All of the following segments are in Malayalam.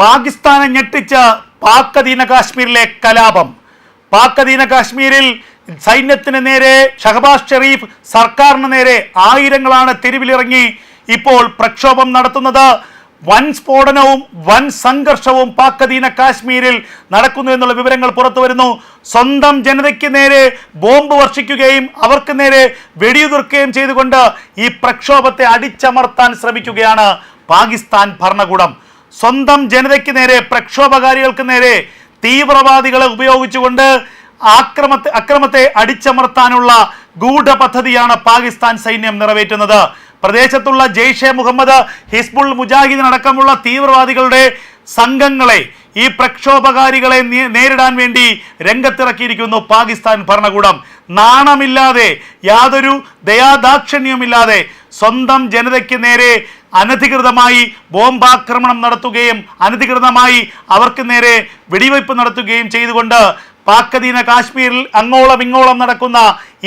പാകിസ്ഥാനെ ഞെട്ടിച്ച പാക് അധീന കാശ്മീരിലെ കലാപം. പാക് അധീന കാശ്മീരിൽ സൈന്യത്തിന് നേരെ ഷഹബാസ് ഷെറീഫ് സർക്കാരിന് നേരെ ആയിരങ്ങളാണ് തെരുവിലിറങ്ങി ഇപ്പോൾ പ്രക്ഷോഭം നടത്തുന്നത്. വൻ സ്ഫോടനവും വൻ സംഘർഷവും പാക് അധീന കാശ്മീരിൽ നടക്കുന്നു എന്നുള്ള വിവരങ്ങൾ പുറത്തു വരുന്നു. സ്വന്തം ജനതയ്ക്ക് നേരെ ബോംബ് വർഷിക്കുകയും അവർക്ക് നേരെ വെടിയുതിർക്കുകയും ചെയ്തുകൊണ്ട് ഈ പ്രക്ഷോഭത്തെ അടിച്ചമർത്താൻ ശ്രമിക്കുകയാണ് പാകിസ്ഥാൻ ഭരണകൂടം. സ്വന്തം ജനതയ്ക്ക് നേരെ പ്രക്ഷോഭകാരികൾക്ക് നേരെ തീവ്രവാദികളെ ഉപയോഗിച്ചുകൊണ്ട് ആക്രമത്തെ അക്രമത്തെ അടിച്ചമർത്താനുള്ള ഗൂഢപദ്ധതിയാണ് പാകിസ്ഥാൻ സൈന്യം നിറവേറ്റുന്നത്. പ്രദേശത്തുള്ള ജെയ്ഷെ മുഹമ്മദ് ഹിസ്ബുൾ മുജാഹിദ് അടക്കമുള്ള തീവ്രവാദികളുടെ സംഘങ്ങളെ ഈ പ്രക്ഷോഭകാരികളെ നേരിടാൻ വേണ്ടി രംഗത്തിറക്കിയിരിക്കുന്നു പാകിസ്ഥാൻ ഭരണകൂടം. നാണമില്ലാതെ യാതൊരു ദയാദാക്ഷിണ്യമില്ലാതെ സ്വന്തം ജനതയ്ക്ക് നേരെ അനധികൃതമായി ബോംബാക്രമണം നടത്തുകയും അനധികൃതമായി അവർക്ക് നേരെ വെടിവയ്പ് നടത്തുകയും ചെയ്തുകൊണ്ട് പാക്കദീന കാശ്മീരിൽ അങ്ങോളം ഇങ്ങോളം നടക്കുന്ന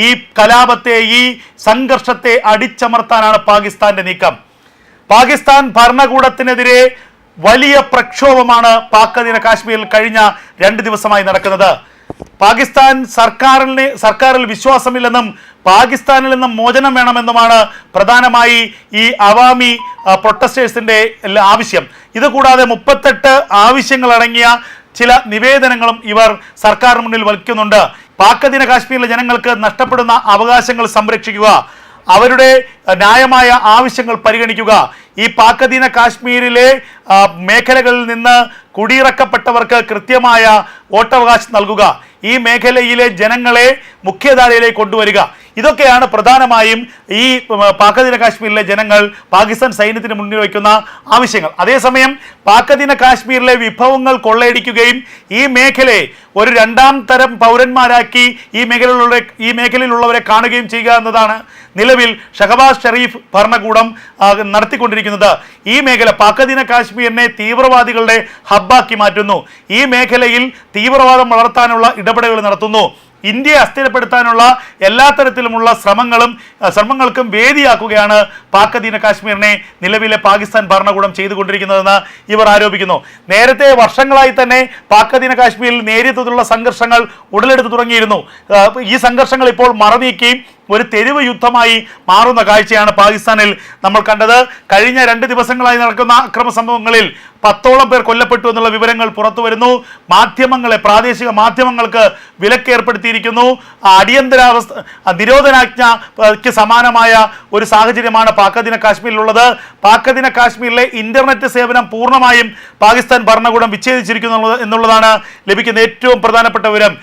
ഈ കലാപത്തെ ഈ സംഘർഷത്തെ അടിച്ചമർത്താനാണ് പാകിസ്ഥാന്റെ നീക്കം. പാകിസ്ഥാൻ ഭരണകൂടത്തിനെതിരെ വലിയ പ്രക്ഷോഭമാണ് പാക്കദീന കാശ്മീരിൽ കഴിഞ്ഞ രണ്ട് ദിവസമായി നടക്കുന്നത്. പാകിസ്ഥാൻ സർക്കാരിന് സർക്കാരിൽ വിശ്വാസമില്ലെന്നും പാകിസ്ഥാനിൽ നിന്ന് മോചനം വേണമെന്നുമാണ് പ്രധാനമായി ഈ അവാമി പ്രൊട്ടസ്റ്റേഴ്സിന്റെ ആവശ്യം. ഇത് കൂടാതെ മുപ്പത്തെട്ട് ആവശ്യങ്ങൾ അടങ്ങിയ ചില നിവേദനങ്ങളും ഇവർ സർക്കാരിന് മുന്നിൽ വയ്ക്കുന്നുണ്ട്. പാക്കദിന കാശ്മീരിലെ ജനങ്ങൾക്ക് നഷ്ടപ്പെടുന്ന അവകാശങ്ങൾ സംരക്ഷിക്കുക അവരുടെ ന്യായമായ ആവശ്യങ്ങൾ പരിഗണിക്കുക. ഈ പാക്കദീന കാശ്മീരിലെ മേഖലകളിൽ നിന്ന് കുടിയിറക്കപ്പെട്ടവർക്ക് കൃത്യമായ വോട്ടവകാശം നൽകുക. ഈ മേഖലയിലെ ജനങ്ങളെ മുഖ്യധാരയിലേക്ക് കൊണ്ടുവരിക. ഇതൊക്കെയാണ് പ്രധാനമായും ഈ പാക്കദിന കാശ്മീരിലെ ജനങ്ങൾ പാകിസ്ഥാൻ സൈന്യത്തിന് മുന്നിൽ വയ്ക്കുന്ന ആവശ്യങ്ങൾ. അതേസമയം പാക്കദിന കാശ്മീരിലെ വിഭവങ്ങൾ കൊള്ളയടിക്കുകയും ഈ മേഖലയെ ഒരു രണ്ടാം തരം പൗരന്മാരാക്കി ഈ മേഖലയിലുള്ള ഈ മേഖലയിലുള്ളവരെ കാണുകയും ചെയ്യുക എന്നതാണ് നിലവിൽ ഷഹബാസ് ഷെറീഫ് ഭരണകൂടം നടത്തിക്കൊണ്ടിരിക്കുന്നത്. ഈ മേഖല പാക്കദിന കാശ്മീരിനെ തീവ്രവാദികളുടെ ഹബ്ബാക്കി മാറ്റുന്നു. ഈ മേഖലയിൽ തീവ്രവാദം വളർത്താനുള്ള ഇടപെടലുകൾ നടത്തുന്നു. ഇന്ത്യയെ അസ്ഥിരപ്പെടുത്താനുള്ള എല്ലാ തരത്തിലുമുള്ള ശ്രമങ്ങളും ശ്രമങ്ങൾക്കും വേദിയാക്കുകയാണ് പാക് അധീന കാശ്മീരിനെ നിലവിലെ പാകിസ്ഥാൻ ഭരണകൂടം ചെയ്തുകൊണ്ടിരിക്കുന്നതെന്ന് ഇവർ ആരോപിക്കുന്നു. നേരത്തെ വർഷങ്ങളായി തന്നെ പാക് അധീന കാശ്മീരിൽ നേരിയ സംഘർഷങ്ങൾ ഉടലെടുത്ത് തുടങ്ങിയിരുന്നു. ഈ സംഘർഷങ്ങൾ ഇപ്പോൾ മറനീക്കി ഒരു തെരുവ് യുദ്ധമായി മാറുന്ന കാഴ്ചയാണ് പാകിസ്ഥാനിൽ നമ്മൾ കണ്ടത്. കഴിഞ്ഞ രണ്ട് ദിവസങ്ങളായി നടക്കുന്ന അക്രമ സംഭവങ്ങളിൽ പത്തോളം പേർ കൊല്ലപ്പെട്ടു എന്നുള്ള വിവരങ്ങൾ പുറത്തു വരുന്നു. മാധ്യമങ്ങളെ പ്രാദേശിക മാധ്യമങ്ങൾക്ക് വിലക്കേർപ്പെടുത്തിയിരിക്കുന്നു. അടിയന്തരാവസ്ഥ നിരോധനാജ്ഞയ്ക്ക് സമാനമായ ഒരു സാഹചര്യമാണ് പാക്കദിന കാശ്മീരിലുള്ളത്. പാക്കദിന കാശ്മീരിലെ ഇന്റർനെറ്റ് സേവനം പൂർണമായും പാകിസ്ഥാൻ ഭരണകൂടം വിച്ഛേദിച്ചിരിക്കുന്നു എന്നുള്ളതാണ് ലഭിക്കുന്ന ഏറ്റവും പ്രധാനപ്പെട്ട വിവരം.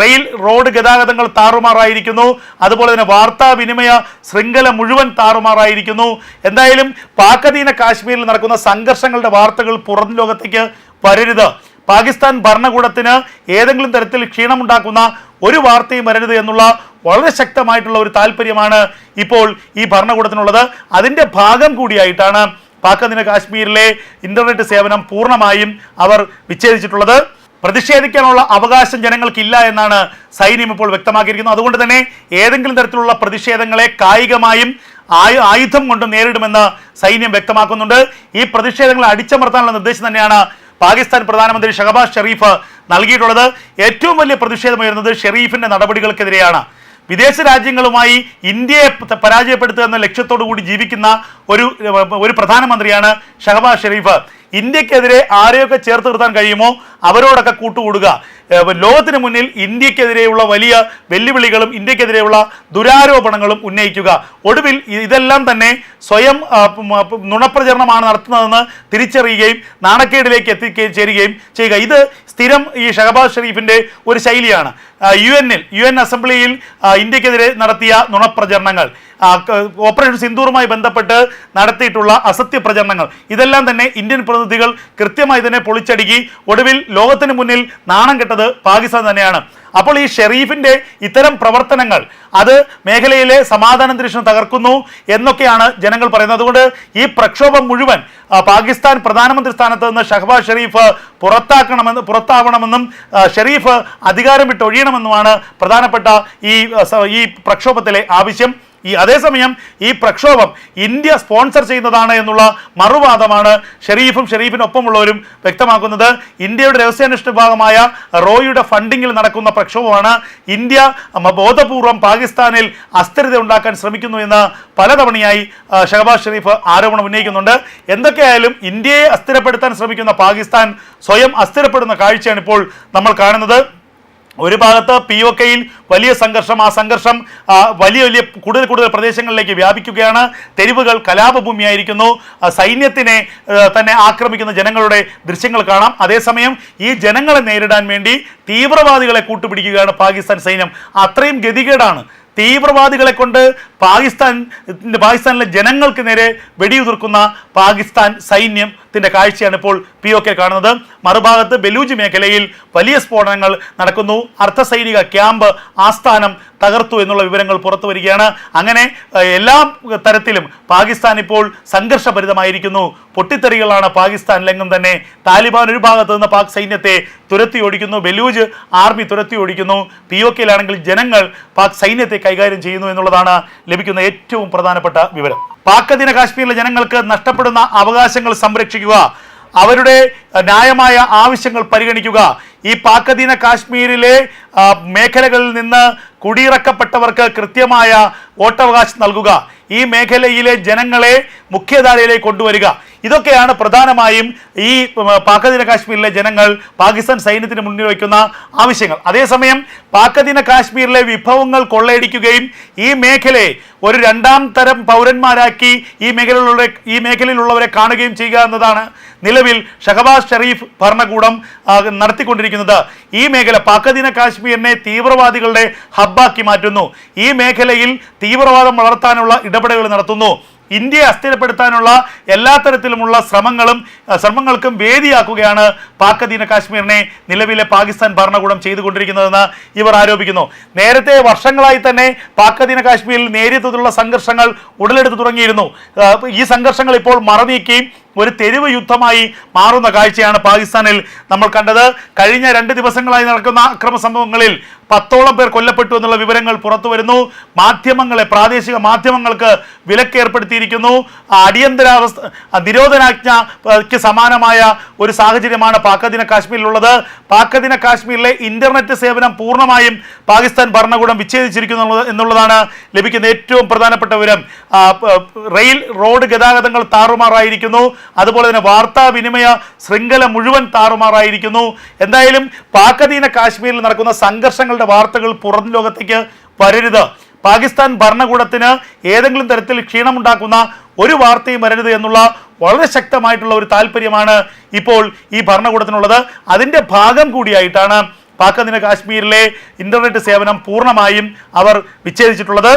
റെയിൽ റോഡ് ഗതാഗതങ്ങൾ താറുമാറായിരിക്കുന്നു. അതുപോലെ തന്നെ വാർത്താവിനിമയ ശൃംഖല മുഴുവൻ താറുമാറായിരിക്കുന്നു. എന്തായാലും പാക്കദീന കാശ്മീരിൽ നടക്കുന്ന സംഘർഷങ്ങളുടെ വാർത്തകൾ പുറം ലോകത്തേക്ക് വരരുത്. പാകിസ്ഥാൻ ഭരണകൂടത്തിന് ഏതെങ്കിലും തരത്തിൽ ക്ഷീണമുണ്ടാക്കുന്ന ഒരു വാർത്തയും വരരുത് എന്നുള്ള വളരെ ശക്തമായിട്ടുള്ള ഒരു താല്പര്യമാണ് ഇപ്പോൾ ഈ ഭരണകൂടത്തിനുള്ളത്. അതിന്റെ ഭാഗം കൂടിയായിട്ടാണ് പാക് കാശ്മീരിലെ ഇന്റർനെറ്റ് സേവനം പൂർണമായും അവർ വിച്ഛേദിച്ചിട്ടുള്ളത്. പ്രതിഷേധിക്കാനുള്ള അവകാശം ജനങ്ങൾക്കില്ല എന്നാണ് സൈന്യം ഇപ്പോൾ വ്യക്തമാക്കിയിരിക്കുന്നത്. അതുകൊണ്ട് തന്നെ ഏതെങ്കിലും തരത്തിലുള്ള പ്രതിഷേധങ്ങളെ കായികമായും ആയു ആയുധം കൊണ്ട് നേരിടുമെന്ന് സൈന്യം വ്യക്തമാക്കുന്നുണ്ട്. ഈ പ്രതിഷേധങ്ങളെ അടിച്ചമർത്താനുള്ള നിർദ്ദേശം തന്നെയാണ് പാകിസ്ഥാൻ പ്രധാനമന്ത്രി ഷഹബാസ് ഷെറീഫ് നൽകിയിട്ടുള്ളത് ഏറ്റവും വലിയ പ്രതിഷേധം ഉയരുന്നത് ഷെറീഫിന്റെ നടപടികൾക്കെതിരെയാണ്. വിദേശ രാജ്യങ്ങളുമായി ഇന്ത്യയെ പരാജയപ്പെടുത്തുക എന്ന ലക്ഷ്യത്തോടു കൂടി ജീവിക്കുന്ന ഒരു ഒരു പ്രധാനമന്ത്രിയാണ് ഷഹബാസ് ഷെരീഫ്. ഇന്ത്യക്കെതിരെ ആരെയൊക്കെ ചേർത്ത് നിർത്താൻ കഴിയുമോ അവരോടൊക്കെ കൂട്ടുകൂടുക. ലോകത്തിന് മുന്നിൽ ഇന്ത്യക്കെതിരെയുള്ള വലിയ വെല്ലുവിളികളും ഇന്ത്യക്കെതിരെയുള്ള ദുരാരോപണങ്ങളും ഉന്നയിക്കുക. ഒടുവിൽ ഇതെല്ലാം തന്നെ സ്വയം നുണപ്രചരണമാണ് നടത്തുന്നതെന്ന് തിരിച്ചറിയുകയും നാണക്കേടിലേക്ക് എത്തിച്ചേരുകയും ചെയ്യുക. ഇത് സ്ഥിരം ഈ ഷഹബാസ് ഷെരീഫിന്റെ ഒരു ശൈലിയാണ്. യു എന്നിൽ യു എൻ അസംബ്ലിയിൽ ഇന്ത്യക്കെതിരെ നടത്തിയ നുണപ്രചരണങ്ങൾ. ഓപ്പറേഷൻ സിന്ദൂറുമായി ബന്ധപ്പെട്ട് നടത്തിയിട്ടുള്ള അസത്യ പ്രചരണങ്ങൾ. ഇതെല്ലാം തന്നെ ഇന്ത്യൻ പ്രതിനിധികൾ കൃത്യമായി തന്നെ പൊളിച്ചടുക്കി ഒടുവിൽ ലോകത്തിന് മുന്നിൽ നാണം കെട്ടത് പാകിസ്ഥാൻ തന്നെയാണ്. അപ്പോൾ ഈ ഷെറീഫിന്റെ ഇത്തരം പ്രവർത്തനങ്ങൾ അത് മേഖലയിലെ സമാധാന അന്തരീക്ഷം തകർക്കുന്നു എന്നൊക്കെയാണ് ജനങ്ങൾ പറയുന്നത്. അതുകൊണ്ട് ഈ പ്രക്ഷോഭം മുഴുവൻ പാകിസ്ഥാൻ പ്രധാനമന്ത്രി സ്ഥാനത്ത് നിന്ന് ഷഹബാസ് ഷെരീഫ് പുറത്താക്കണമെന്ന് പുറത്താവണമെന്നും ഷെരീഫ് അധികാരം വിട്ടൊഴിയണമെന്നുമാണ് പ്രധാനപ്പെട്ട ഈ ഈ പ്രക്ഷോഭത്തിലെ ആവശ്യം. ഈ അതേസമയം ഈ പ്രക്ഷോഭം ഇന്ത്യ സ്പോൺസർ ചെയ്യുന്നതാണ് എന്നുള്ള മറുവാദമാണ് ഷെരീഫും ഷെരീഫിനൊപ്പമുള്ളവരും വ്യക്തമാക്കുന്നത്. ഇന്ത്യയുടെ രഹസ്യാന്വേഷണ വിഭാഗമായ റോയുടെ ഫണ്ടിങ്ങിൽ നടക്കുന്ന പ്രക്ഷോഭമാണ് ഇന്ത്യ ബോധപൂർവം പാകിസ്ഥാനിൽ അസ്ഥിരത ഉണ്ടാക്കാൻ ശ്രമിക്കുന്നു എന്ന് പലതവണയായി ഷഹബാസ് ഷെരീഫ് ആരോപണം ഉന്നയിക്കുന്നുണ്ട്. എന്തൊക്കെയായാലും ഇന്ത്യയെ അസ്ഥിരപ്പെടുത്താൻ ശ്രമിക്കുന്ന പാകിസ്ഥാൻ സ്വയം അസ്ഥിരപ്പെടുന്ന കാഴ്ചയാണ് ഇപ്പോൾ നമ്മൾ കാണുന്നത്. ഒരു ഭാഗത്ത് പി ഒ കെയിൽ വലിയ സംഘർഷം ആ സംഘർഷം വലിയ വലിയ കൂടുതൽ കൂടുതൽ പ്രദേശങ്ങളിലേക്ക് വ്യാപിക്കുകയാണ്. തെരുവുകൾ കലാപഭൂമിയായിരിക്കുന്നു. സൈന്യത്തിനെ തന്നെ ആക്രമിക്കുന്ന ജനങ്ങളുടെ ദൃശ്യങ്ങൾ കാണാം. അതേസമയം ഈ ജനങ്ങളെ നേരിടാൻ വേണ്ടി തീവ്രവാദികളെ കൂട്ടുപിടിക്കുകയാണ് പാകിസ്ഥാൻ സൈന്യം. അത്രയും ഗതികേടാണ്. തീവ്രവാദികളെ കൊണ്ട് പാകിസ്ഥാൻ പാകിസ്ഥാനിലെ ജനങ്ങൾക്ക് നേരെ വെടിയുതിർക്കുന്ന പാകിസ്ഥാൻ സൈന്യത്തിന്റെ കാഴ്ചയാണ് ഇപ്പോൾ പി ഒ കെ കാണുന്നത്. മറുഭാഗത്ത് ബലൂജ് മേഖലയിൽ വലിയ സ്ഫോടനങ്ങൾ നടക്കുന്നു. അർദ്ധ സൈനിക ക്യാമ്പ് ആസ്ഥാനം തകർത്തു എന്നുള്ള വിവരങ്ങൾ പുറത്തു വരികയാണ്. അങ്ങനെ എല്ലാ തരത്തിലും പാകിസ്ഥാൻ ഇപ്പോൾ സംഘർഷഭരിതമായിരിക്കുന്നു. പൊട്ടിത്തെറികളാണ് പാകിസ്ഥാൻ ലംഘം തന്നെ. താലിബാൻ ഒരു ഭാഗത്ത് നിന്ന് പാക് സൈന്യത്തെ തുരത്തി ഓടിക്കുന്നു. ബലൂജ് ആർമി തുരത്തി ഓടിക്കുന്നു. പി ഒ കെയിലാണെങ്കിൽ ജനങ്ങൾ പാക് സൈന്യത്തെ കൈകാര്യം ചെയ്യുന്നു എന്നുള്ളതാണ് ലഭിക്കുന്ന ഏറ്റവും പ്രധാനപ്പെട്ട വിവരം. പാക് അധീന കാശ്മീരിലെ ജനങ്ങൾക്ക് നഷ്ടപ്പെടുന്ന അവകാശങ്ങൾ സംരക്ഷിക്കുക അവരുടെ ന്യായമായ ആവശ്യങ്ങൾ പരിഗണിക്കുക. ഈ പാക്കദീന കാശ്മീരിലെ മേഖലകളിൽ നിന്ന് കുടിയിറക്കപ്പെട്ടവർക്ക് കൃത്യമായ വോട്ടവകാശം നൽകുക. ഈ മേഖലയിലെ ജനങ്ങളെ മുഖ്യധാരയിലേക്ക് കൊണ്ടുവരിക. ഇതൊക്കെയാണ് പ്രധാനമായും ഈ പാക്കദിന കാശ്മീരിലെ ജനങ്ങൾ പാകിസ്ഥാൻ സൈന്യത്തിന് മുന്നിൽ വയ്ക്കുന്ന ആവശ്യങ്ങൾ. അതേസമയം പാക്കദിന കാശ്മീരിലെ വിഭവങ്ങൾ കൊള്ളയടിക്കുകയും ഈ മേഖലയെ ഒരു രണ്ടാം തരം പൗരന്മാരാക്കി ഈ മേഖലയിലുള്ള ഈ മേഖലയിലുള്ളവരെ കാണുകയും ചെയ്യുക എന്നതാണ് നിലവിൽ ഷഹബാസ് ഷെറീഫ് ഭരണകൂടം നടത്തിക്കൊണ്ടിരിക്കുന്നത്. ഈ മേഖല പാക്കദിന കാശ്മീരിനെ തീവ്രവാദികളുടെ ഹബ്ബാക്കി മാറ്റുന്നു. ഈ മേഖലയിൽ തീവ്രവാദം വളർത്താനുള്ള ഇടപെടലുകൾ നടത്തുന്നു. ഇന്ത്യയെ അസ്ഥിരപ്പെടുത്താനുള്ള എല്ലാ തരത്തിലുമുള്ള ശ്രമങ്ങളും ശ്രമങ്ങൾക്കും വേദിയാക്കുകയാണ് പാക് അധീന കാശ്മീരിനെ നിലവിലെ പാകിസ്ഥാൻ ഭരണകൂടം ചെയ്തുകൊണ്ടിരിക്കുന്നതെന്ന് ഇവർ ആരോപിക്കുന്നു. നേരത്തെ വർഷങ്ങളായി തന്നെ പാക് അധീന കാശ്മീരിൽ നേരിയ സംഘർഷങ്ങൾ ഉടലെടുത്തു തുടങ്ങിയിരുന്നു. ഈ സംഘർഷങ്ങൾ ഇപ്പോൾ മറനീക്കുകയും ഒരു തെരുവ് യുദ്ധമായി മാറുന്ന കാഴ്ചയാണ് പാകിസ്ഥാനിൽ നമ്മൾ കണ്ടത്. കഴിഞ്ഞ രണ്ട് ദിവസങ്ങളായി നടക്കുന്ന അക്രമ സംഭവങ്ങളിൽ പത്തോളം പേർ കൊല്ലപ്പെട്ടു എന്നുള്ള വിവരങ്ങൾ പുറത്തു വരുന്നു. മാധ്യമങ്ങളെ പ്രാദേശിക മാധ്യമങ്ങൾക്ക് വിലക്ക് ഏർപ്പെടുത്തിയിരിക്കുന്നു. അടിയന്തരാവസ്ഥ നിരോധനാജ്ഞയ്ക്ക് സമാനമായ ഒരു സാഹചര്യമാണ് പാക്കദിന കാശ്മീരിലുള്ളത്. പാക്കദിന കാശ്മീരിലെ ഇന്റർനെറ്റ് സേവനം പൂർണമായും പാകിസ്ഥാൻ ഭരണകൂടം വിച്ഛേദിച്ചിരിക്കുന്നു എന്നുള്ളതാണ് ലഭിക്കുന്ന ഏറ്റവും പ്രധാനപ്പെട്ട വിവരം. റെയിൽ റോഡ് ഗതാഗതങ്ങൾ താറുമാറായിരിക്കുന്നു. അതുപോലെ തന്നെ വാർത്താവിനിമയ ശൃംഖല മുഴുവൻ താറുമാറായിരിക്കുന്നു. എന്തായാലും പാക്കദീന കാശ്മീരിൽ നടക്കുന്ന സംഘർഷങ്ങളുടെ വാർത്തകൾ പുറം ലോകത്തേക്ക് വരരുത്. പാകിസ്ഥാൻ ഭരണകൂടത്തിന് ഏതെങ്കിലും തരത്തിൽ ക്ഷീണമുണ്ടാക്കുന്ന ഒരു വാർത്തയും വരരുത് എന്നുള്ള വളരെ ശക്തമായിട്ടുള്ള ഒരു താല്പര്യമാണ് ഇപ്പോൾ ഈ ഭരണകൂടത്തിനുള്ളത്. അതിന്റെ ഭാഗം കൂടിയായിട്ടാണ് പാക് കാശ്മീരിലെ ഇന്റർനെറ്റ് സേവനം പൂർണമായും അവർ വിച്ഛേദിച്ചിട്ടുള്ളത്.